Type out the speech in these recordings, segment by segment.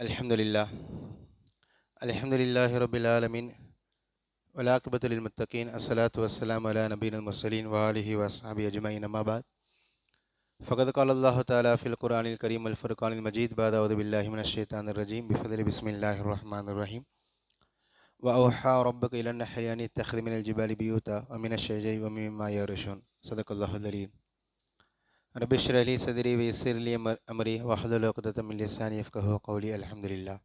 الحمد لله الحمد لله رب العالمين والعاقبة للمتقين الصلاة والسلام على نبينا المرسلين وآله وأصحابه أجمعين أما بعد فقد قال الله تعالى في القرآن الكريم والفرقان المجيد بعد أعوذ بالله من الشيطان الرجيم بفضل بسم الله الرحمن الرحيم وأوحى ربك إلى النحل أن اتخذ من الجبال بيوتا ومن الشجر رب اشرح لي صدري ويسر لي أمر- أمري واحلل عقدة من لساني يفقهوا قولي الحمد لله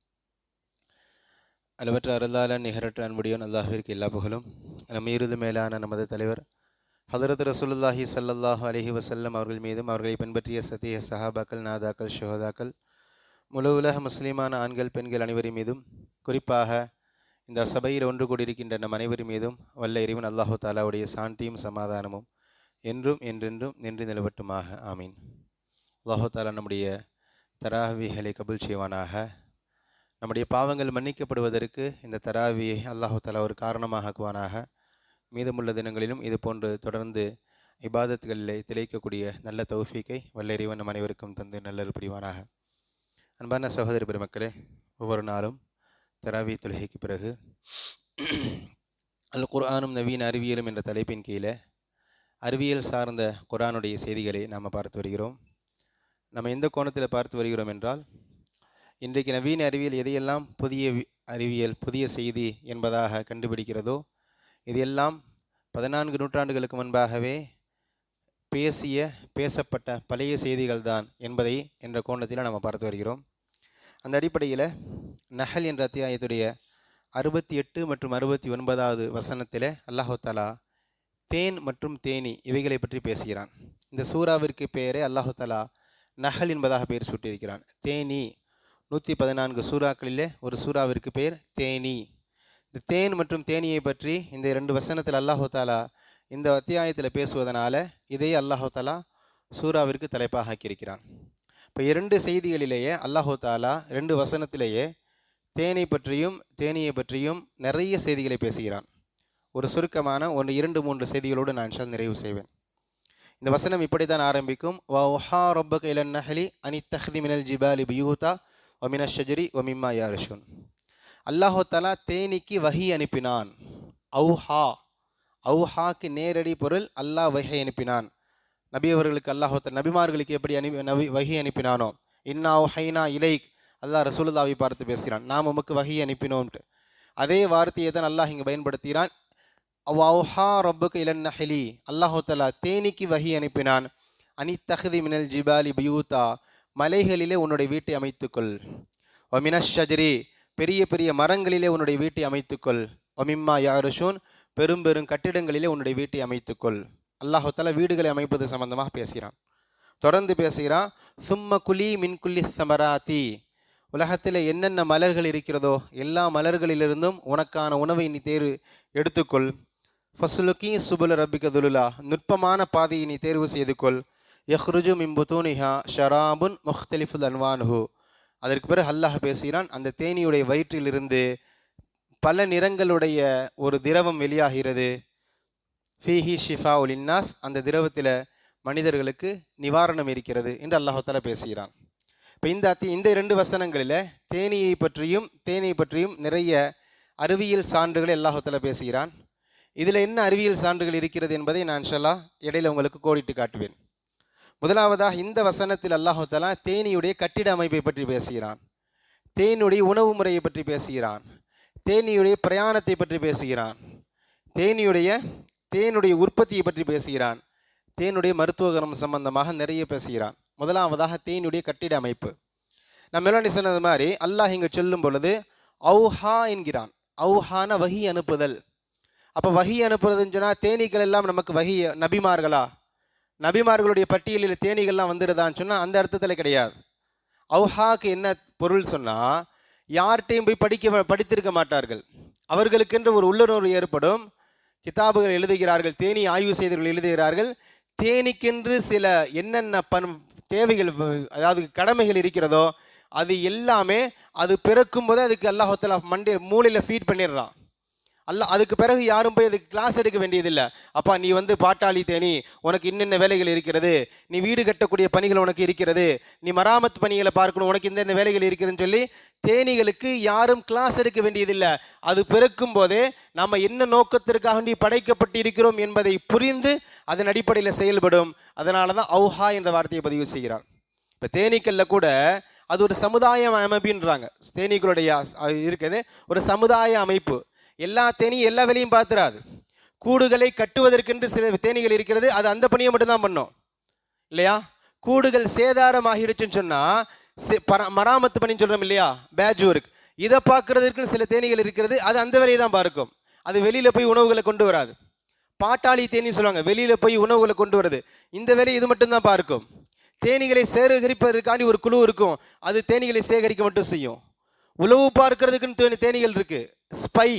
அளவற்ற அருளாளன் நிகரற்ற அன்புடையோன் அல்லாஹ்விற்கு எல்லா புகழும் நம் இறுதி மேலான நமது தலைவர் ஹதரத் ரசூலுல்லாஹி ஸல்லல்லாஹு அலைஹி வஸல்லம் அவர்கள் மீதும் அவர்களை பின்பற்றிய சத்திய சஹாபாக்கள் நாதாக்கள் ஷுஹதாக்கள் முழு உலக முஸ்லிமான ஆண்கள் பெண்கள் அனைவரின் மீதும் குறிப்பாக இந்த சபையில் ஒன்று கூடியிருக்கின்ற நம் அனைவரின் மீதும் வல்ல இறைவன் அல்லாஹு தாலாவுடைய சாந்தியும் சமாதானமும் என்றும் என்றென்றும் நின்று நிலவட்டுமாக. ஆமீன். அல்லாஹாலா நம்முடைய தராவிகளை கபுல் செய்வானாக. நம்முடைய பாவங்கள் மன்னிக்கப்படுவதற்கு இந்த தராவியை அல்லாஹு தாலா ஒரு காரணமாக ஆக்குவானாக. மீதமுள்ள தினங்களிலும் இது போன்று தொடர்ந்து இபாதத்துகளிலே திளைக்கக்கூடிய நல்ல தௌஃபீக்கை வல்லறிவன் நம் அனைவருக்கும் தந்து நல்லது புரிவானாக. அன்பான சகோதரி பெருமக்களே ஒவ்வொரு நாளும் தராவி தொழுகைக்கு பிறகு அல் குர்ஆனும் நவீன அறிவியலும் என்ற தலைப்பின் கீழே அறிவியல் சார்ந்த குரானுடைய செய்திகளை நாம் பார்த்து வருகிறோம். நம்ம எந்த கோணத்தில் பார்த்து வருகிறோம் என்றால் இன்றைக்கு நவீன அறிவியல் எதையெல்லாம் புதிய வி- அறிவியல் புதிய செய்தி என்பதாக கண்டுபிடிக்கிறதோ இதையெல்லாம் பதினான்கு நூற்றாண்டுகளுக்கு முன்பாகவே பேசிய பேசப்பட்ட பழைய செய்திகள் தான் என்பதை என்ற கோணத்தில் நாம் பார்த்து வருகிறோம். அந்த அடிப்படையில் நஹல் என்ற அத்தியாயத்துடைய அறுபத்தி எட்டு மற்றும் அறுபத்தி ஒன்பதாவது வசனத்தில் அல்லாஹு தலா தேன் மற்றும் தேனி இவைகளை பற்றி பேசுகிறான். இந்த சூறாவிற்கு பெயரே அல்லாஹு தாலா நஹல் என்பதாக பெயர் சூட்டியிருக்கிறான். தேனி நூற்றி பதினான்கு சூறாக்களிலே ஒரு சூறாவிற்கு பெயர் தேனி. இந்த தேன் மற்றும் தேனியை பற்றி இந்த இரண்டு வசனத்தில் அல்லாஹு தாலா இந்த அத்தியாயத்தில் பேசுவதனால இதையே அல்லாஹு தாலா சூறாவிற்கு தலைப்பாக ஆக்கியிருக்கிறான். இப்போ இரண்டு செய்திகளிலேயே அல்லாஹு தாலா ரெண்டு வசனத்திலேயே தேனை பற்றியும் தேனியை பற்றியும் நிறைய செய்திகளை பேசுகிறான். ஒரு சுருக்கமான ஒன்று இரண்டு மூன்று செய்திகளோடு நான் இன்ஷா நிறைவு செய்வேன். இந்த வசனம் இப்படி தான் ஆரம்பிக்கும். வஹா ரொப்பக இலன் நஹலி அனி தஹ்தி மினல் ஜிபாலி பியூதா ஒமின ஷஜரி ஒமிம்மா யாரிஷுன். அல்லாஹு தலா தேனிக்கு வஹி அனுப்பினான். அவுஹா அவுஹாக்கு நேரடி பொருள் அல்லாஹ் வகை அனுப்பினான். நபி அவர்களுக்கு அல்லாஹு நபிமார்களுக்கு எப்படி அனுப்பி நபி வஹி அனுப்பினானோ? இன்னா ஹைனா இலைக். அல்லாஹ் ரசூலுல்லாவை பார்த்து பேசுகிறான். நாம் உமக்கு வகி அனுப்பினோம்ட்டு. அதே வார்த்தையை தான் அல்லாஹ் இங்கே பயன்படுத்துகிறான். அவுஹா ரப்புக்கு இலன் நஹலி. அல்லாஹு தேனிக்கு வகி அனுப்பினான். அனி தகுதி மினல் ஜிபாலி பியூதா மலைகளிலே உன்னுடைய வீட்டை அமைத்துக்கொள். ஒமினஷ் ஷஜரி. பெரிய பெரிய மரங்களிலே உன்னுடைய வீட்டை அமைத்துக்கொள். ஒமிம்மா யாருஷூன். பெரும் பெரும் கட்டிடங்களிலே உன்னுடைய வீட்டை அமைத்துக்கொள். அல்லாஹு வீடுகளை அமைப்பது சம்பந்தமாக பேசுகிறான். தொடர்ந்து பேசுகிறான். சும்ம குலி மின்குல்லி சமராத்தி. உலகத்தில் என்னென்ன மலர்கள் இருக்கிறதோ எல்லா மலர்களிலிருந்தும் உனக்கான உணவை நீ தேர்வு எடுத்துக்கொள். ஃபஸ்லுக்கி சுபுல ரப்பிக்க துலுலா நுட்பமான பாதையை நீ தேர்வு செய்து கொள் யஹ்ருஜு மிம்புதூனிஹா ஷராபுன் முஹ்தலிஃபுல் அன்வானுஹு அதற்கு பிறகு அல்லாஹ் பேசுகிறான் அந்த தேனியுடைய வயிற்றிலிருந்து பல நிறங்களுடைய ஒரு திரவம் வெளியாகிறது ஃபீஹி ஷிஃபா உலின்னாஸ் அந்த திரவத்தில் மனிதர்களுக்கு நிவாரணம் இருக்கிறது என்று அல்லாஹால பேசுகிறான் இப்போ இந்த அத்தி இந்த இரண்டு வசனங்களில் தேனியை பற்றியும் தேனியை பற்றியும் நிறைய அறிவியல் சான்றுகளை அல்லாஹால பேசுகிறான் இதில் என்ன அறிவியல் சான்றுகள் இருக்கிறது என்பதை நான் ஷல்லா இடையில் உங்களுக்கு கோடிட்டு காட்டுவேன். முதலாவதாக இந்த வசனத்தில் அல்லாஹாலா தேனியுடைய கட்டிட அமைப்பை பற்றி பேசுகிறான். தேனியுடைய உணவு முறையை பற்றி பேசுகிறான். தேனியுடைய பிரயாணத்தை பற்றி பேசுகிறான். தேனியுடைய தேனுடைய உற்பத்தியை பற்றி பேசுகிறான். தேனுடைய மருத்துவ குணம் சம்பந்தமாக நிறைய பேசுகிறான். முதலாவதாக தேனுடைய கட்டிட அமைப்பு. நம்ம முன்னாடி சொன்னது மாதிரி அல்லாஹ் இங்கே சொல்லும் பொழுது அவுஹா என்கிறான். அவுஹான வகி அனுப்புதல். அப்போ வகி அனுப்புறதுன்னு சொன்னால் தேனீக்கள் எல்லாம் நமக்கு வகி நபிமார்களா? நபிமார்களுடைய பட்டியலில் தேனீகள்லாம் வந்துடுதான்னு சொன்னால் அந்த அர்த்தத்தில் கிடையாது. அவுஹாக்கு என்ன பொருள் சொன்னால் யார்கிட்டையும் போய் படிக்க படித்திருக்க மாட்டார்கள். அவர்களுக்கென்று ஒரு உள்ளுணர்வு ஏற்படும். கிதாபுகள் எழுதுகிறார்கள் தேனி ஆய்வு செய்தவர்கள் எழுதுகிறார்கள். தேனிக்கென்று சில என்னென்ன பண் தேவைகள் அதாவது கடமைகள் இருக்கிறதோ அது எல்லாமே அது பிறக்கும் போதே அதுக்கு அல்லாஹத்தில் மண்டே மூளையில் ஃபீட் பண்ணிடுறான். அல்ல அதுக்கு பிறகு யாரும் போய் அதுக்கு கிளாஸ் எடுக்க வேண்டியதில்லை. அப்பா நீ வந்து பாட்டாளி தேனி உனக்கு இன்னென்ன வேலைகள் இருக்கிறது? நீ வீடு கட்டக்கூடிய பணிகள் உனக்கு இருக்கிறது. நீ மராமத்து பணிகளை பார்க்கணும் உனக்கு இந்தந்த வேலைகள் இருக்குதுன்னு சொல்லி தேனிகளுக்கு யாரும் கிளாஸ் எடுக்க வேண்டியதில்லை. அது பிறக்கும் போதே நம்ம என்ன நோக்கத்திற்காக வேண்டி படைக்கப்பட்டு இருக்கிறோம் என்பதை புரிந்து அதன் அடிப்படையில் செயல்படும். அதனால தான் அவுஹா என்ற வார்த்தையை பதிவு செய்கிறார் இப்போ தேனீக்கல்ல கூட அது ஒரு சமுதாய அமைப்புன்றாங்க. தேனீக்களுடைய இருக்கிறது இருக்குது ஒரு சமுதாய அமைப்பு. எல்லா தேனியும் எல்லா வேலையும் பார்த்துறாது கூடுகளை கட்டுவதற்கென்று சில தேனிகள் இருக்கிறது அது அந்த பணியை மட்டும்தான் பண்ணும். இல்லையா? கூடுகள் சேதாரம் ஆகிடுச்சுன்னு சொன்னால் மராமத்து பணின்னு சொல்கிறோம் இல்லையா? Patch work. இதை பார்க்குறதுக்குன்னு சில தேனிகள் இருக்கிறது அது அந்த வேலையை தான் பார்க்கும். அது வெளியில் போய் உணவுகளை கொண்டு வராது. பாட்டாளி தேனி சொல்லுவாங்க வெளியில் போய் உணவுகளை கொண்டு வருது இந்த வேலையை இது மட்டும்தான் பார்க்கும். தேனீகளை சேகரிப்பதற்காண்டி ஒரு குழு இருக்கும் அது தேனிகளை சேகரிக்க மட்டும் செய்யும். உளவு பார்க்கறதுக்குன்னு தேனி இருக்குது ஸ்பை.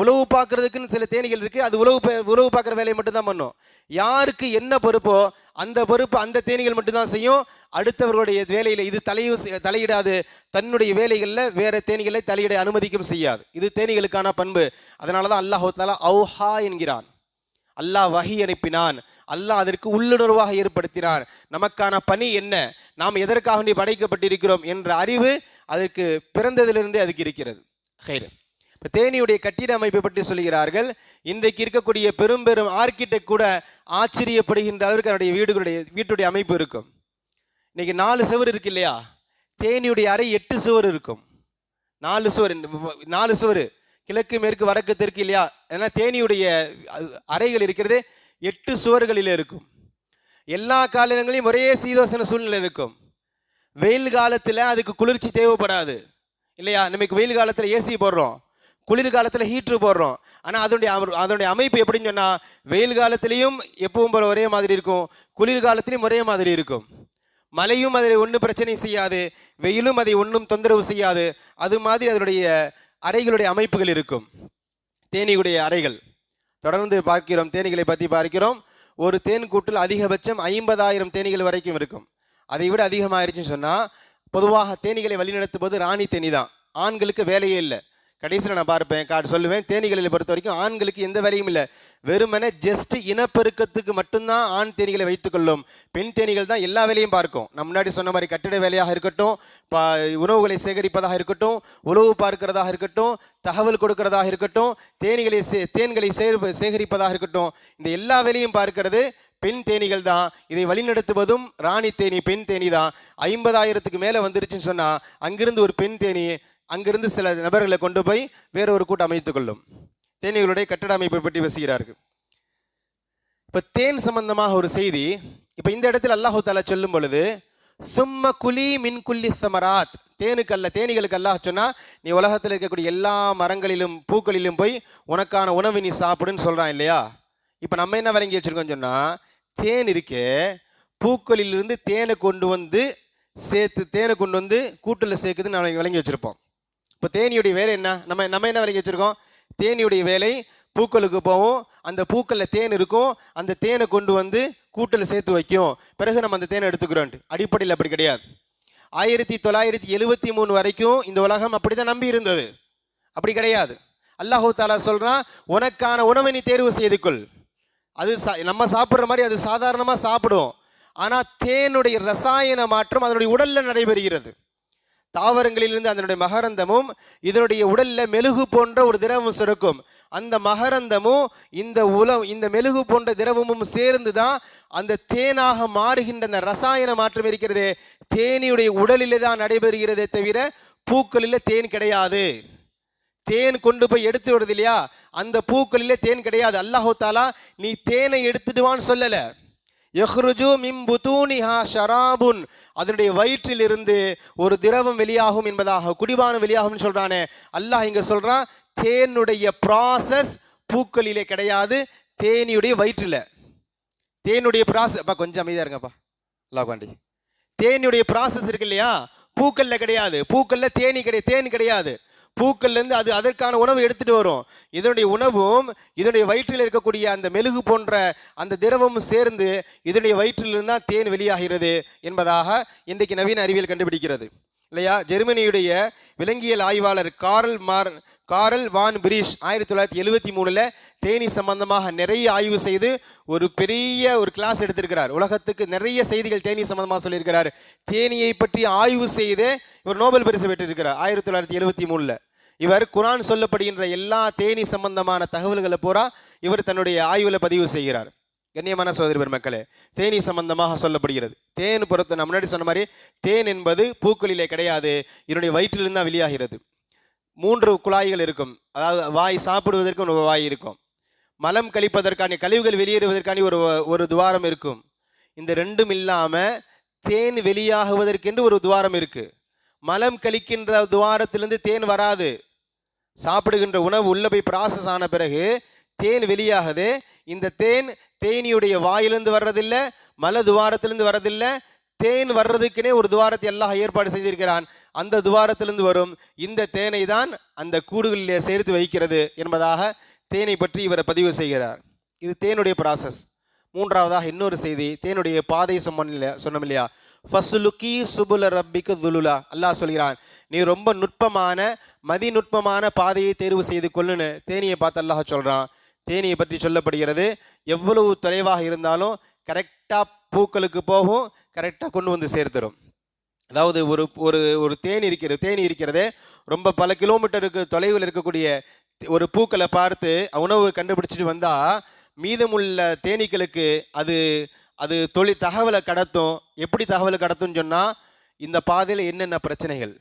உழவு பார்க்கறதுக்குன்னு சில தேனிகள் இருக்குது அது உழவு உழவு பார்க்குற வேலையை மட்டும்தான் பண்ணும். யாருக்கு என்ன பொறுப்போ அந்த பொறுப்பு அந்த தேனிகள் மட்டும்தான் செய்யும். அடுத்தவர்களுடைய வேலையில் இது தலையும் தலையிடாது. தன்னுடைய வேலைகளில் வேறு தேனிகளை தலையிட அனுமதிக்கும் செய்யாது. இது தேனீகளுக்கான பண்பு. அதனால தான் அல்லாஹ் தாலா அவுஹா என்கிறான். அல்லாஹ் வகி அனுப்பினான். அல்லாஹ் அதற்கு உள்ளுணர்வாக ஏற்படுத்தினார். நமக்கான பணி என்ன? நாம் எதற்காக வேண்டி படைக்கப்பட்டிருக்கிறோம்? என்ற அறிவு அதற்கு பிறந்ததிலிருந்தே அதுக்கு இருக்கிறது. ஹைரன் தேனியுடைய கட்டிட அமைப்பை பற்றி சொல்கிறார்கள் இன்றைக்கு இருக்கக்கூடிய பெரும் பெரும் ஆர்கிடெக்ட் கூட ஆச்சரியப்படுகின்ற அளவுக்கு அதனுடைய வீடுகளுடைய வீட்டுடைய அமைப்பு இருக்கும். இன்னைக்கு நாலு சுவர் இருக்கு இல்லையா? தேனியுடைய அறை எட்டு சுவர் இருக்கும். நாலு சுவர் நாலு சுவர். கிழக்கு மேற்கு வடக்கு தெற்கு இல்லையா? ஏன்னா தேனியுடைய அறைகள் இருக்கிறது எட்டு சுவர்களில் இருக்கும். எல்லா காலங்களையும் ஒரே சீதோசன சூழ்நிலை இருக்கும். வெயில் காலத்தில் அதுக்கு குளிர்ச்சி தேவைப்படாது. இல்லையா? நமக்கு வெயில் காலத்தில் ஏசி போடுறோம். குளிர் காலத்தில் ஹீட்ரு போடுறோம். ஆனால் அதனுடைய அமர்- அதனுடைய அமைப்பு எப்படின்னு சொன்னால் வெயில் காலத்துலேயும் எப்பவும் போல ஒரே மாதிரி இருக்கும். குளிர் காலத்துலேயும் ஒரே மாதிரி இருக்கும். மழையும் அதை ஒன்றும் பிரச்சனை செய்யாது. வெயிலும் அதை ஒன்றும் தொந்தரவு செய்யாது. அது மாதிரி அதனுடைய அறைகளுடைய அமைப்புகள் இருக்கும். தேனியுடைய அறைகள். தொடர்ந்து பார்க்கிறோம் தேனீகளை பற்றி பார்க்கிறோம். ஒரு தேன் கூட்டில் அதிகபட்சம் ஐம்பதாயிரம் தேனீகள் வரைக்கும் இருக்கும். அதை விட அதிகமாயிருச்சுன்னு சொன்னால் பொதுவாக தேனீகளை வழிநடத்துவது ராணி தேனி தான் ஆண்களுக்கு வேலையே இல்லை. கடைசியில் நான் பார்ப்பேன் காட்டு சொல்லுவேன். தேனிகளை பொறுத்த வரைக்கும் ஆண்களுக்கு எந்த வேலையும் இல்லை. வெறுமனே ஜஸ்ட் இனப்பெருக்கத்துக்கு மட்டும்தான் ஆண் தேனிகளை வைத்துக்கொள்ளும் பெண் தேனிகள் தான் எல்லா வேலையும் பார்க்கும். நம்ம முன்னாடி சொன்ன மாதிரி கட்டிட வேலையாக இருக்கட்டும் பா உணவுகளை சேகரிப்பதாக இருக்கட்டும் உணவு பார்க்கிறதாக இருக்கட்டும் தகவல் கொடுக்கிறதாக இருக்கட்டும் தேனிகளை சே தேன்களை சேகரிப்பதாக இருக்கட்டும் இந்த எல்லா வேலையும் பார்க்கிறது பெண் தேனிகள் தான். இதை வழிநடத்துவதும் ராணி தேனி பெண் தேனி தான். ஐம்பதாயிரத்துக்கு மேலே வந்துருச்சுன்னு சொன்னால் அங்கிருந்து ஒரு பெண் தேனி அங்கிருந்து சில நபர்களை கொண்டு போய் வேற ஒரு கூட்டம் அமைத்துக் கொள்ளும். தேனீகளுடைய கட்டட அமைப்பை பற்றி பேசுகிறார்கள். இப்போ தேன் சம்பந்தமாக ஒரு செய்தி இப்போ இந்த இடத்தில் அல்லாஹு தாலா சொல்லும் பொழுது சும்ம குலி மின் குல்லி சமராத். தேனுக்கு அல்ல தேனீகளுக்கு அல்லாஹ் சொன்னால் நீ உலகத்தில் இருக்கக்கூடிய எல்லா மரங்களிலும் பூக்களிலும் போய் உனக்கான உணவு நீ சாப்பிடுன்னு சொல்கிறான் இல்லையா? இப்போ நம்ம என்ன விளங்கி வச்சுருக்கோம்னு சொன்னால் தேன் இருக்கே பூக்களிலிருந்து தேனை கொண்டு வந்து சேர்த்து தேனை கொண்டு வந்து கூட்டில் சேர்க்குதுன்னு நம்ம விளங்கி வச்சுருப்போம். இப்போ தேனியுடைய வேலை என்ன? நம்ம நம்ம என்ன விளங்கி வச்சுருக்கோம்? தேனியுடைய வேலை பூக்களுக்கு போவோம். அந்த பூக்களில் தேன் இருக்கும். அந்த தேனை கொண்டு வந்து கூட்டில் சேர்த்து வைக்கும். பிறகு நம்ம அந்த தேனை எடுத்துக்கிறோன்ட்டு அடிப்படையில் அப்படி கிடையாது. ஆயிரத்தி தொள்ளாயிரத்தி எழுபத்தி மூணு வரைக்கும் இந்த உலகம் அப்படி தான் நம்பி இருந்தது. அப்படி கிடையாது. அல்லாஹு தாலா சொல்கிறான் உனக்கான உணவை நீ தேர்வு செய்து கொள் அது சா- நம்ம சாப்பிட்ற மாதிரி அது சாதாரணமாக சாப்பிடுவோம் ஆனால் தேனுடைய ரசாயன மாற்றம் அதனுடைய உடலில் நடைபெறுகிறது. தாவரங்களிலிருந்து அதனுடைய மகரந்தமும் இதனுடைய உடலில் மெழுகு போன்ற ஒரு திரவம் சுரக்கும். அந்த மகரந்தமும் இந்த உலம் இந்த மெழுகு போன்ற திரவமும் சேர்ந்து தான் அந்த தேனாக மாறுகின்ற அந்த ரசாயன மாற்றம் இருக்கிறதே. தேனியுடைய உடலிலே தான் நடைபெறுகிறதே தவிர பூக்களில் தேன் கிடையாது. தேன் கொண்டு போய் எடுத்து வருது இல்லையா அந்த பூக்களிலே தேன் கிடையாது. அல்லாஹு தாலா நீ தேனை எடுத்துடுவான்னு சொல்லலை. எஹ்ருஜு மிம்புதூனிஹா ஷராபுன். அதனுடைய வயிற்றிலிருந்து ஒரு திரவம் வெளியாகும் என்பதாக குடிபானம் வெளியாகும்னு சொல்றானே. அல்லாஹ் இங்க சொல்றான் தேனுடைய ப்ராசஸ் பூக்களிலே கிடையாது தேனியுடைய வயிற்றில். தேனுடைய ப்ராசஸ் அப்பா கொஞ்சம் அமைதியா இருங்கப்பா. அல்லாஹ் பாண்டி. தேனியுடைய ப்ராசஸ் இருக்கு இல்லையா? பூக்கள்ல கிடையாது. பூக்கள்ல தேனி கிடையாது தேன் கிடையாது. பூக்கள்லேருந்து அது அதற்கான உணவு எடுத்துட்டு வரும். இதனுடைய உணவும் இதனுடைய வயிற்றில் இருக்கக்கூடிய அந்த மெழுகு போன்ற அந்த திரவமும் சேர்ந்து இதனுடைய வயிற்றிலிருந்து தான் தேன் வெளியாகிறது என்பதாக இன்றைக்கு நவீன அறிவியல் கண்டுபிடிக்கிறது. இல்லையா? ஜெர்மனியுடைய விலங்கியல் ஆய்வாளர் காரல் மார் காரல் வான் பிரிஷ் ஆயிரத்தி தொள்ளாயிரத்தி எழுவத்தி மூணில் தேனி சம்பந்தமாக நிறைய ஆய்வு செய்து ஒரு பெரிய ஒரு கிளாஸ் எடுத்திருக்கிறார். உலகத்துக்கு நிறைய செய்திகள் தேனி சம்பந்தமாக சொல்லியிருக்கிறார். தேனியை பற்றி ஆய்வு செய்து இவர் நோபல் பரிசு பெற்றிருக்கிறார் ஆயிரத்தி தொள்ளாயிரத்தி எழுவத்தி மூணில். இவர் குரான் சொல்லப்படுகின்ற எல்லா தேனி சம்பந்தமான தகவல்களை பூரா இவர் தன்னுடைய ஆய்வில் பதிவு செய்கிறார். கண்ணியமான சோதரி பெருமக்களே தேனி சம்பந்தமாக சொல்லப்படுகிறது. தேன் பொறுத்த நான் முன்னாடி சொன்ன மாதிரி தேன் என்பது பூக்களிலே கிடையாது இதனுடைய வயிற்றிலிருந்து தான் வெளியாகிறது. மூன்று குழாய்கள் இருக்கும். அதாவது வாய் சாப்பிடுவதற்கு ஒரு வாய் இருக்கும். மலம் கழிப்பதற்கான கழிவுகள் வெளியேறுவதற்கான ஒரு ஒரு துவாரம் இருக்கும். இந்த ரெண்டும் இல்லாமல் தேன் வெளியாகுவதற்கென்று ஒரு துவாரம் இருக்குது மலம் கழிக்கின்ற துவாரத்திலிருந்து தேன் வராது. சாப்பிடுகின்ற உணவு உள்ளே போய் ப்ராசஸ் ஆன பிறகு தேன் வெளியாகுது. இந்த தேன் தேனியுடைய வாயிலிருந்து வர்றதில்லை மல துவாரத்திலிருந்து வர்றதில்லை. தேன் வர்றதுக்குனே ஒரு துவாரத்தை எல்லாம் ஏற்பாடு செய்திருக்கிறான். அந்த துவாரத்திலிருந்து வரும் இந்த தேனை தான் அந்த கூடுகளிலே சேர்த்து வைக்கிறது என்பதாக தேனை பற்றி இவரை பதிவு செய்கிறார். இது தேனுடைய ப்ராசஸ் மூன்றாவதாக இன்னொரு செய்தி தேனுடைய பாதை சம்மன் சொன்னோம் இல்லையா ஃபசுலுக்கி சுபுல ரப்பிக்கு துலுலா. அல்லாஹ் சொல்கிறான் நீ ரொம்ப நுட்பமான மதிநுட்பமான பாதையை தேர்வு செய்து கொள்ளுன்னு தேனியை பார்த்து அல்லாஹ் சொல்கிறான் தேனியை பற்றி சொல்லப்படுகிறது எவ்வளவு தொலைவாக இருந்தாலும் கரெக்டாக பூக்களுக்கு போகும் கரெக்டாக கொண்டு வந்து சேர்த்துரும். அதாவது ஒரு ஒரு ஒரு தேனி இருக்கிறது தேனி இருக்கிறது ரொம்ப பல கிலோமீட்டருக்கு தொலைவில் இருக்கக்கூடிய ஒரு பூக்களை பார்த்து உணவு கண்டுபிடிச்சிட்டு வந்தால் மீதமுள்ள தேனீக்களுக்கு அது அது தொழில் தகவலை கடத்தும். எப்படி தகவலை கடத்தும்னு சொன்னால் இந்த பாதையில் என்னென்ன பிரச்சனைகள்?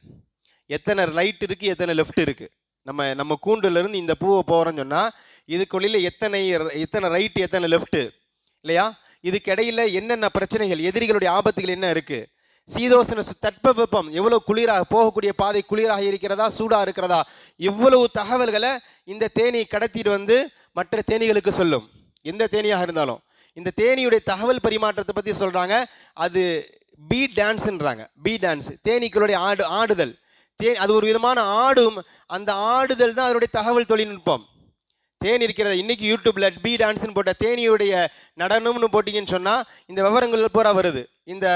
எத்தனை ரைட் இருக்குது எத்தனை லெஃப்ட் இருக்குது நம்ம நம்ம கூண்டுலேருந்து இந்த பூவை போகிறோன்னு சொன்னால் இதுக்குள்ளில் எத்தனை எத்தனை ரைட் எத்தனை லெஃப்ட்டு இல்லையா? இதுக்கிடையில் என்னென்ன பிரச்சனைகள் எதிரிகளுடைய ஆபத்துகள் என்ன இருக்குது சீதோசன தட்ப வெப்பம் எவ்வளோ குளிராக போகக்கூடிய பாதை குளிராக இருக்கிறதா சூடாக இருக்கிறதா? இவ்வளவு தகவல்களை இந்த தேனி கடத்திட்டு வந்து மற்ற தேனிகளுக்கு சொல்லும். எந்த தேனியாக இருந்தாலும். இந்த தேனியுடைய தகவல் பரிமாற்றத்தை பற்றி சொல்கிறாங்க அது பீ டான்ஸுன்றாங்க பீ டான்ஸ் தேனீக்களுடைய ஆடு ஆடுதல். தே அது ஒரு விதமான ஆடும் அந்த ஆடுதல் தான் அதனுடைய தகவல் தொழில்நுட்பம். தேன் இருக்கிறத இன்னைக்கு யூடியூப்பில் பி டான்ஸ்னு போட்ட தேனியுடைய நடனம்னு போட்டிங்கன்னு சொன்னால் இந்த விவரங்கள் பூரா வருது. இந்த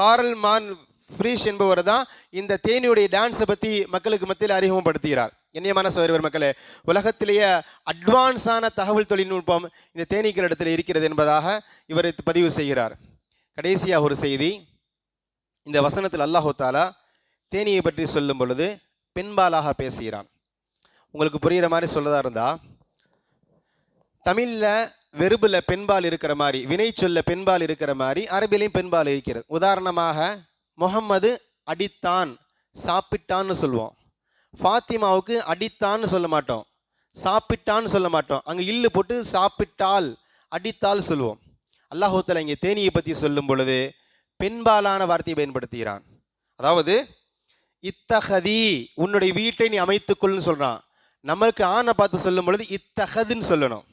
காரல் மான் ஃப்ரீஷ் என்பவர் தான் இந்த தேனியுடைய டான்ஸை பற்றி மக்களுக்கு மத்தியில் அறிமுகப்படுத்துகிறார். என்னையமான சோதரிவர் மக்களே உலகத்திலேயே அட்வான்ஸான தகவல் தொழில்நுட்பம் இந்த தேனீக்கிற இடத்துல இருக்கிறது என்பதாக இவர் பதிவு செய்கிறார். கடைசியாக ஒரு செய்தி இந்த வசனத்தில் அல்லாஹு தாலா தேனியை பற்றி சொல்லும் பொழுது பெண்பாலாக பேசுகிறான். உங்களுக்கு புரிகிற மாதிரி சொல்லதா இருந்தால் தமிழில் வெறுபில் பெண்பால் இருக்கிற மாதிரி வினை சொல்ல பெண்பால் இருக்கிற மாதிரி அரபிலையும் பெண்பால் இருக்கிறது. உதாரணமாக முகம்மது அடித்தான் சாப்பிட்டான்னு சொல்லுவோம். ஃபாத்திமாவுக்கு அடித்தான்னு சொல்ல மாட்டோம். சாப்பிட்டான்னு சொல்ல மாட்டோம். அங்கே இல்லு போட்டு சாப்பிட்டால் அடித்தால் சொல்லுவோம். அல்லாஹூத்தல இங்கே தேனியை பற்றி சொல்லும் பொழுது பெண்பாலான வார்த்தையை பயன்படுத்துகிறான். அதாவது இத்தகதி உன்னுடைய வீட்டை நீ அமைத்துக்கொள்னு சொல்கிறான் நம்மளுக்கு ஆணை பார்த்து சொல்லும் பொழுது இத்தகதுன்னு சொல்லணும்.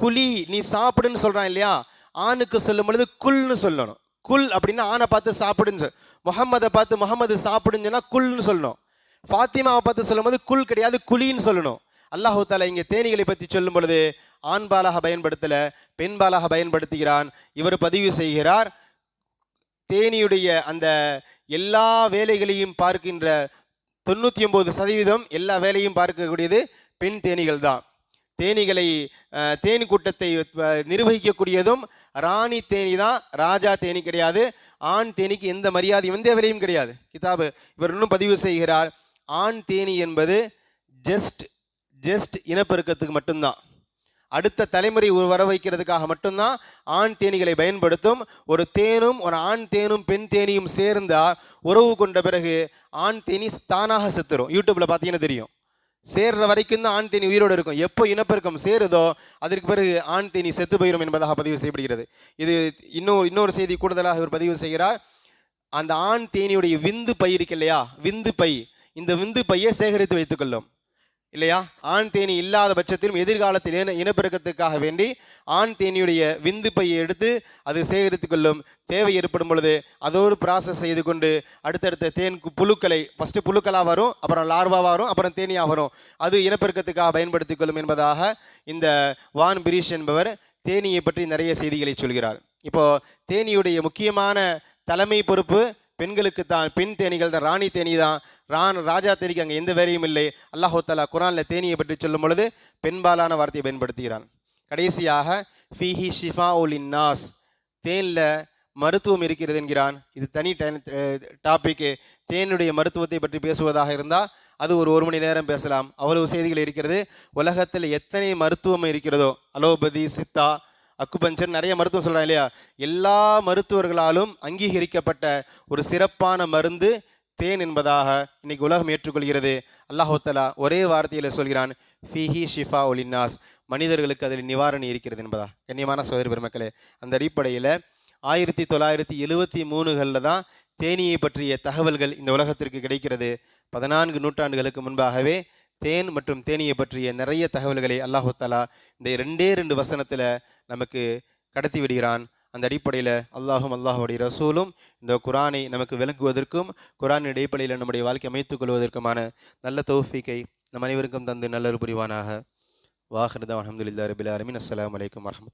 குழி நீ சாப்பிடுன்னு சொல்கிறான் இல்லையா? ஆணுக்கு சொல்லும் பொழுது குல்னு சொல்லணும். குல் அப்படின்னா ஆணை பார்த்து சாப்பிடுன்னு சொல் முகம்மதை பார்த்து முகமது சாப்பிடுன்னு சொன்னால் குல்னு சொல்லணும். ஃபாத்திமாவை பார்த்து சொல்லும்போது குல் கிடையாது குழின்னு சொல்லணும். அல்லாஹு தாலா இங்கே தேனிகளை பற்றி சொல்லும் பொழுது ஆண்பாலாக பயன்படுத்தலை பெண்பாலாக பயன்படுத்துகிறான் இவர் பதிவு செய்கிறார். தேனியுடைய அந்த எல்லா வேலைகளையும் பார்க்கின்ற தொண்ணூற்றி ஒம்பது சதவீதம் எல்லா வேலையும் பார்க்கக்கூடியது பெண் தேனிகள் தான். தேனிகளை தேனி கூட்டத்தை நிர்வகிக்கக்கூடியதும் ராணி தேனி தான் ராஜா தேனி கிடையாது. ஆண் தேனிக்கு எந்த மரியாதை எந்த வேலையும் கிடையாது. கிதாபு இவர் இன்னும் பதிவு செய்கிறார். ஆண் தேனி என்பது ஜஸ்ட் ஜஸ்ட் இனப்பெருக்கத்துக்கு மட்டும்தான். அடுத்த தலைமுறை வர வைக்கிறதுக்காக மட்டும்தான் ஆண் தேனிகளை பயன்படுத்தும். ஒரு தேனும் ஒரு ஆண் தேனும் பெண் தேனியும் சேர்ந்தால் உறவு கொண்ட பிறகு ஆண் தேனி தானாக செத்துரும். யூடியூப்பில் பார்த்தீங்கன்னா தெரியும். சேர்ற வரைக்கும் தான் ஆண் தேனி உயிரோடு இருக்கும். எப்போ இனப்பெருக்கம் சேருதோ அதற்கு பிறகு ஆண் தேனி செத்து போயிடும் என்பதாக பதிவு செய்யப்படுகிறது. இது இன்னொரு இன்னொரு செய்தி கூடுதலாக இவர் பதிவு செய்கிறார். அந்த ஆண் தேனியுடைய விந்து பை இருக்கு இல்லையா? விந்து பை. இந்த விந்து பையை சேகரித்து வைத்துக்கொள்ளும் இல்லையா? ஆண் தேனி இல்லாத பட்சத்திலும் எதிர்காலத்தில் இன இனப்பெருக்கத்துக்காக வேண்டி ஆண் தேனியுடைய விந்து பையை எடுத்து அது சேகரித்து கொள்ளும். தேவை ஏற்படும் பொழுது அதோடு ப்ராசஸ் செய்து கொண்டு அடுத்தடுத்த தேன் புழுக்களை ஃபஸ்ட்டு புழுக்களாக வரும் அப்புறம் லார்வாக வரும் அப்புறம் தேனியாக வரும். அது இனப்பெருக்கத்துக்காக பயன்படுத்தி கொள்ளும் என்பதாக இந்த வான் பிரிஷ் என்பவர் தேனியை பற்றி நிறைய செய்திகளை சொல்கிறார். இப்போது தேனியுடைய முக்கியமான தலைமை பொறுப்பு பெண்களுக்கு தான் பெண் தேனிகள் தான் ராணி தேனி தான் ரான் ராஜா தேனிக்கு அங்கே எந்த வேலையும் இல்லை. அல்லாஹு தலா குரானில் தேனியை பற்றி சொல்லும் பொழுது பெண்பாலான வார்த்தையை பயன்படுத்துகிறான். கடைசியாக ஃபீஹி ஷிஃபா உலின் நாஸ் தேனில் மருத்துவம் இருக்கிறது என்கிறான். இது தனி டாபிக்கு தேனுடைய மருத்துவத்தை பற்றி பேசுவதாக இருந்தால் அது ஒரு ஒரு மணி நேரம் பேசலாம். அவ்வளவு செய்திகள் இருக்கிறது. உலகத்தில் எத்தனை மருத்துவம் இருக்கிறதோ அலோபதி சித்தா அக்குபஞ்சர் நிறைய மருத்துவம் சொல்கிறாங்க இல்லையா? எல்லா மருத்துவர்களாலும் அங்கீகரிக்கப்பட்ட ஒரு சிறப்பான மருந்து தேன் என்பதாக இன்னைக்கு உலகம் ஏற்றுக்கொள்கிறது. அல்லாஹோத்தலா ஒரே வார்த்தையில் சொல்கிறான் ஃபிஹி ஷிஃபா ஒலின்னாஸ் மனிதர்களுக்கு அதில் நிவாரணி இருக்கிறது என்பதா? கண்ணியமான சோதரி பெருமக்களே அந்த அடிப்படையில் ஆயிரத்தி தொள்ளாயிரத்தி எழுவத்தி மூணுகளில் தான் தேனியை பற்றிய தகவல்கள் இந்த உலகத்திற்கு கிடைக்கிறது. பதினான்கு நூற்றாண்டுகளுக்கு முன்பாகவே தேன் மற்றும் தேனியை பற்றிய நிறைய தகவல்களை அல்லாஹு தஆலா இந்த ரெண்டே ரெண்டு வசனத்தில் நமக்கு கடத்தி விடுகிறான். அந்த அடிப்படையில் அல்லாஹும் அல்லாஹுடைய ரசூலும் இந்த குரானை நமக்கு விளங்குவதற்கும் குரானின் அடிப்படையில் நம்முடைய வாழ்க்கை அமைத்துக் கொள்வதற்குமான நல்ல தோஃபிக்கை நம் அனைவருக்கும் தந்து நல்லொரு புரிவானாக. வாஹிருதா அஹமதுல்லா ரபில் அலமின் அஸ்ஸலாமு அலைக்கும் வரஹமத்